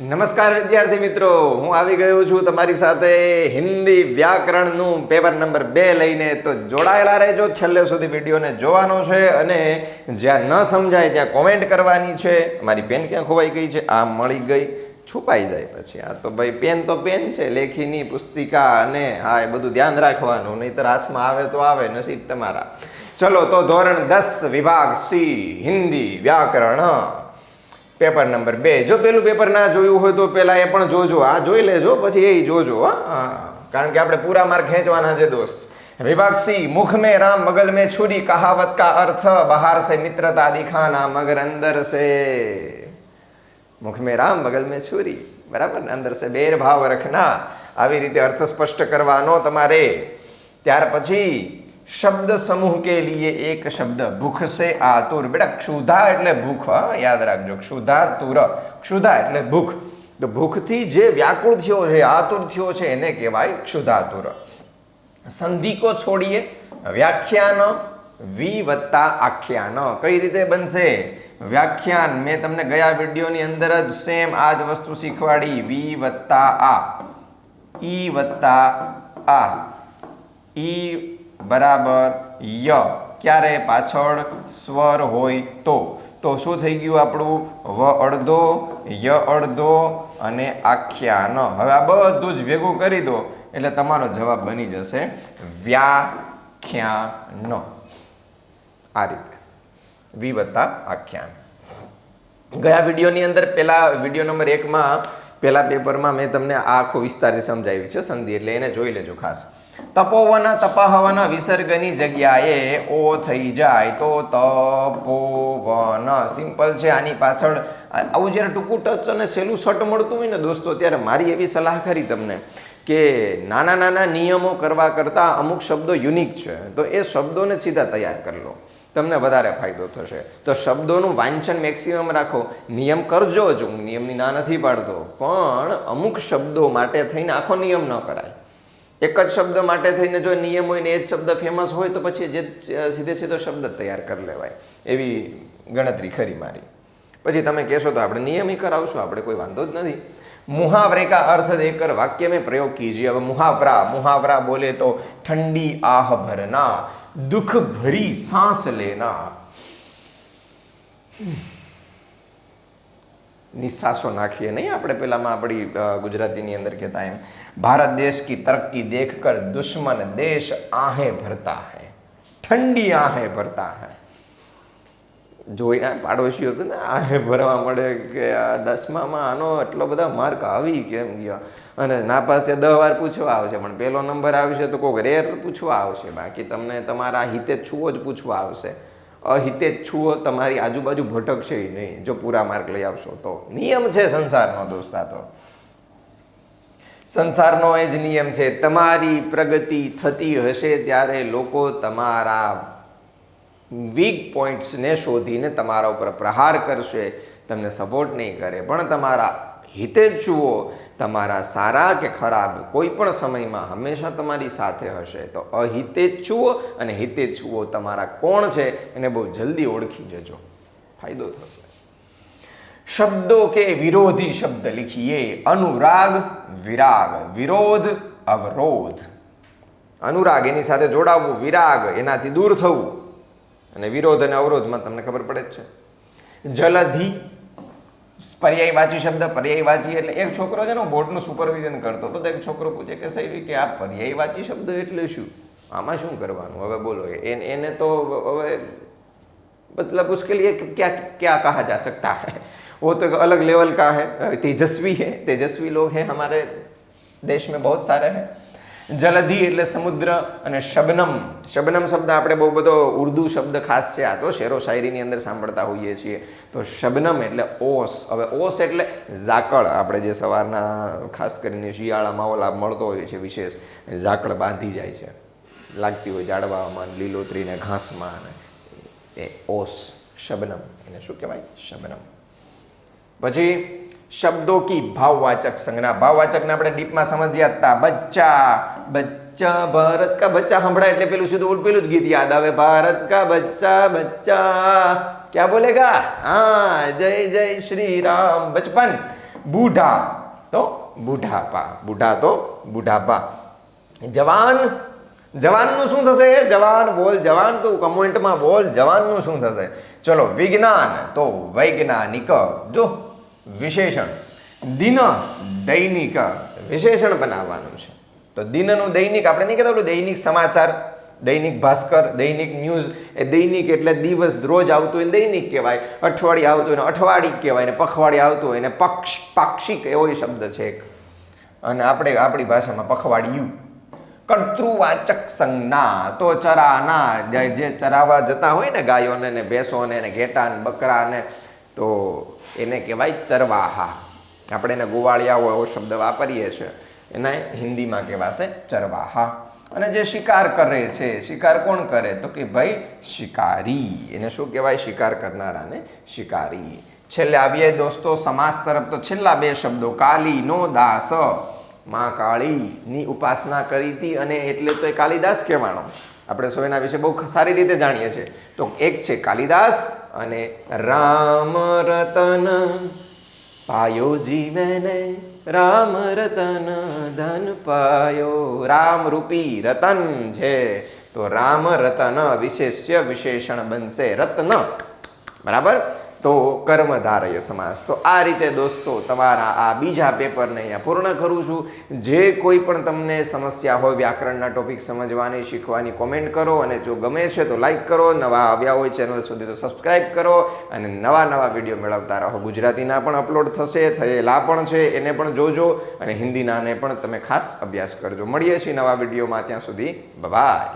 નમસ્કાર વિદ્યાર્થી મિત્રો. હું આવી ગયો છું તમારી સાથે હિન્દી વ્યાકરણનું પેપર નંબર બે લઈને. તો જોડાયેલા રહેજો. છેલ્લે સુધી વિડીયોને જોવાનો છે અને જ્યાં ન સમજાય ત્યાં કોમેન્ટ કરવાની છે. મારી પેન ક્યાં ખોવાઈ ગઈ છે? આ મળી ગઈ. છુપાઈ જાય પછી. આ તો ભાઈ પેન તો પેન છે. લેખીની પુસ્તિકા અને હા, એ બધું ધ્યાન રાખવાનું. નહીતર હાથમાં આવે તો આવે, નસીબ તમારા. ચલો, તો ધોરણ દસ વિભાગ સી, હિન્દી વ્યાકરણ. પેપર નંબર બે. જો પેલું પેપર ના જોયું હોય તો પહેલાં એ પણ જોજો. આ જોઈ લેજો પછી એ જોજો હા. કારણ કે આપણે પૂરા માર્ક ખેંચવાના છે દોસ્ત. વિભાગ સી મુખ મેં રામ મગલ મેં છુરી કહાવત કા અર્થ બહાર સે મિત્રતા દિખાના મગર અંદર સે. મુખ મેં રામ મગલ મેં છુરી બરાબર ને? અંદર સે બેર ભાવ રખના. આવી રીતે અર્થ સ્પષ્ટ કરવાનો તમારે. ત્યાર પછી શબ્દ સમૂહ કે લીએ એક શબ્દ. ભૂખ સે આતુર. બેટા, ક્ષુધા એટલે ભૂખ યાદ રાખજો. ક્ષુધા, તુર. ક્ષુધા એટલે ભૂખ. તો ભૂખથી જે વ્યાકુળ થયો છે, આતુર થયો છે, એને કહેવાય ક્ષુધાતુર સંધિકો છોડીએ. વ્યાખ્યાન વી વત્તા આખ્યાન. કઈ રીતે બનશે? વ્યાખ્યાન. મેં તમને ગયા વિડીયોની અંદર જ સેમ આ જ વસ્તુ શીખવાડી. વી વત્તા આ. ઈ વત્તા આ. ઈ બરાબર, ય. ક્યારે પાછળ સ્વર હોય તો. તો શું થઈ ગયું આપણું? વ અડધો, ય અડધો અને આખ્યાન. હવે આ બધું જ ભેગું કરી દો, એટલે તમારો જવાબ બની જશે વ્યાખ્યાન. આ રીતે. વી વત્તા આખ્યાન. ગયા વિડીયોની અંદર પેલા, વીડિયો નંબર એકમાં, પેલા પેપરમાં મેં તમને આખો વિસ્તારથી સમજાવી છે, સંધિ. એટલે એને જોઈ લેજો ખાસ. તપોવન તપહવન વિસર્ગની જગ્યાએ ઓ થઈ જાય તો તપોવન. સિમ્પલ છે, આની પાછળ આવું જ્યારે ટૂંકું ટચ અને સહેલું શટ મળતું હોય ને દોસ્તો, ત્યારે મારી એવી સલાહ ખરી તમને કે નાના નાના નિયમો કરવા કરતાં અમુક શબ્દો યુનિક છે. તો એ શબ્દોને સીધા તૈયાર કરી લો. તમને વધારે ફાયદો થશે. તો શબ્દોનું વાંચન મેક્સિમમ રાખો. નિયમ કરજો જ. હું નિયમની ના નથી પાડતો. પણ અમુક શબ્દો માટે થઈને આખો નિયમ ન કરાય. એક જ શબ્દ માટે થઈને જો નિયમ હોય ને એ જ શબ્દ ફેમસ હોય તો પછી જે સીધે સીધો શબ્દ જ તૈયાર કરી લેવાય એવી ગણતરી ખરી મારી પછી તમે કહેશો તો આપણે નિયમ ही કરાવશું આપણે કોઈ વાંધો જ નથી मुहावरे का अर्थ देकर वाक्य में प्रयोग कीजिए अब मुहावरा मुहावरा बोले तो ठंडी आह भरना दुख भरी सांस लेना નિશ્વાસો નાખીએ નહીં આપણે પેલામાં આપણી ગુજરાતીની અંદર કહેતા એમ, ભારત દેશ કી તરક્કી દેખ કર દુશ્મન દેશ આહે ભરતા હૈ. ઠંડી આહે ભરતા હૈ. જોઈને પાડોશીઓ કે આહે ભરવા મળે કે આ દસમામાં આનો એટલો બધા માર્ક આવી કેમ ગયા? અને નાપાસ ત્યાં દસ વાર પૂછવા આવશે, પણ પહેલો નંબર આવશે તો કોઈક રેર પૂછવા આવશે. બાકી તમને તમારા હિતે છુઓ જ પૂછવા આવશે. અહિતે છુઓ તમારી આજુબાજુ ભટકશે નહીં. જો પૂરા માર્ક લઈ આવશો તો. નિયમ છે સંસારનો, દોસ્તા તો. સંસારનો એ જ નિયમ છે. તમારી પ્રગતિ થતી હશે ત્યારે લોકો તમારા વીક પોઈન્ટ્સને શોધીને તમારા ઉપર પ્રહાર કરશે. તમને સપોર્ટ નહીં કરે. પણ તમારા હિતે જ જુઓ, તમારા સારા કે ખરાબ કોઈ પણ સમયમાં હંમેશા તમારી સાથે હશે. તો અહિતે જ જુઓ અને હિતે જ જુઓ તમારા કોણ છે એને બહુ જલ્દી ઓળખી જજો. ફાયદો થશે. શબ્દો કે વિરોધી શબ્દ લીખીએ. અનુરાગ, વિરાગ, વિરોધ, અવરોધ. અનુરાગ એની સાથે જોડાવવું વિરાગ એનાથી દૂર થવું. અને વિરોધ અને અવરોધમાં તમને ખબર પડે જ છે. જલધી પર્યાયવાચી શબ્દ પર્યાયવાચી એટલે એક છોકરો છે ને બોર્ડનું સુપરવિઝન કરતો હતો તો એક છોકરો પૂછે કે સાહેબ કે આ પર્યાયવાચી શબ્દ એટલે શું આમાં શું કરવાનું હવે બોલો એને એને તો હવે मतलब उसके लिए क्या क्या कहा जा सकता है वो तो एक अलग लेवल का है तेजस्वी है तेजस्वी लोग हैं हमारे देश में बहुत सारे हैं જલધિ એટલે સમુદ્ર અને શબનમ. શબનમ શબ્દ આપણે બહુ બધો ઉર્દુ શબ્દ ખાસ છે. આ તો શેરો શાયરીની અંદર સાંભળતા હોઈએ છીએ. તો શબનમ એટલે ઓસ. હવે ઓસ એટલે ઝાકળ. આપણે જે સવારના ખાસ કરીને શિયાળામાં ઓલા મળતો હોય છે વિશેષ ઝાકળ બાંધી જાય છે. લાગતી હોય ઝાડવામાં લીલોતરીને ઘાસમાં એ ઓસ, શબનમ. એને શું કહેવાય? શબનમ. પછી શબ્દો કી ભાવવાચક સંજ્ઞા. ભાવવાચકને આપણે ડીપમાં સમજ્યા હતા બચ્ચા બચ્ચા, ભારત કા બચ્ચા. સંભળાય એટલે પેલું સીધું પેલું જ ગીત યાદ આવે. ભારત કા બચ્ચા બચ્ચા. ક્યાં બોલેગા? હા, જય જય શ્રી રામ બચપન. બુઢા. તો બુઢાપા. બુઢા તો બુઢાપા. જવાન. જવાનનું શું થશે? જવાન બોલ, જવાન તું. કમેન્ટમાં બોલ, જવાનનું શું થશે? ચલો, વિજ્ઞાન. તો વૈજ્ઞાનિક જો વિશેષણ. દિન દૈનિક વિશેષણ બનાવવાનું છે. તો દિનનું દૈનિક, આપણે નહીં કહેતા ઓલું દૈનિક સમાચાર, દૈનિક ભાસ્કર, દૈનિક ન્યૂઝ, એ દૈનિક એટલે દિવસ રોજ આવતું હોય દૈનિક કહેવાય, અઠવાડિયે આવતું હોય અઠવાડિક કહેવાય ને પખવાડિયે આવતું હોય ને પક્ષ, પાક્ષિક એવો શબ્દ છે એક. અને આપણે આપણી ભાષામાં પખવાડિયું. કર્તૃવાચક સંજ્ઞા, તો ચરાના, જે ચરાવવા જતા હોય ને ગાયોને ને ભેંસોને ને ઘેટા ને બકરા ને તો એને કહેવાય ચરવાહા. આપણે એને ગોવાળિયાઓ એવો શબ્દ વાપરીએ છીએ. એને હિન્દીમાં કહેવાશે ચરવાહા. અને જે શિકાર કરે છે, શિકાર કોણ કરે? તો કે ભાઈ શિકારી. એને શું કહેવાય? શિકાર કરનારાને શિકારી. છેલ્લે આવીએ દોસ્તો, સમાસ તરફ. તો છેલ્લા બે શબ્દો, કાલી, નો, દાસ, માં કાળીની ઉપાસના કરી હતી અને એટલે તો એ કાલિદાસ કહેવાનો. આપણે સૌ એના વિશે બહુ સારી રીતે જાણીએ છીએ. તો એક છે કાલિદાસ અને રામ રતન પાયો જીવેને, રામ રતન ધન પાયો. રામ રૂપી રતન છે. તો રામ રતન વિશેષ્ય વિશેષણ બનશે રત્ન. બરાબર? તો કર્મધારય સમાસ. તો આ રીતે દોસ્તો તમારા આ બીજા પેપરને અહીંયા પૂર્ણ કરું છું. જે કોઈ પણ તમને સમસ્યા હોય, વ્યાકરણના ટોપિક સમજવાની, શીખવાની, કોમેન્ટ કરો અને જો ગમે છે તો લાઈક કરો. નવા આવ્યા હોય ચેનલ સુધી તો સબસ્ક્રાઈબ કરો અને નવા નવા વીડિયો મેળવતા રહો. ગુજરાતીના પણ અપલોડ થશે, થયેલા પણ છે, એને પણ જોજો અને હિન્દીનાને પણ તમે ખાસ અભ્યાસ કરજો. મળીએ છીએ નવા વિડીયોમાં. ત્યાં સુધી બાય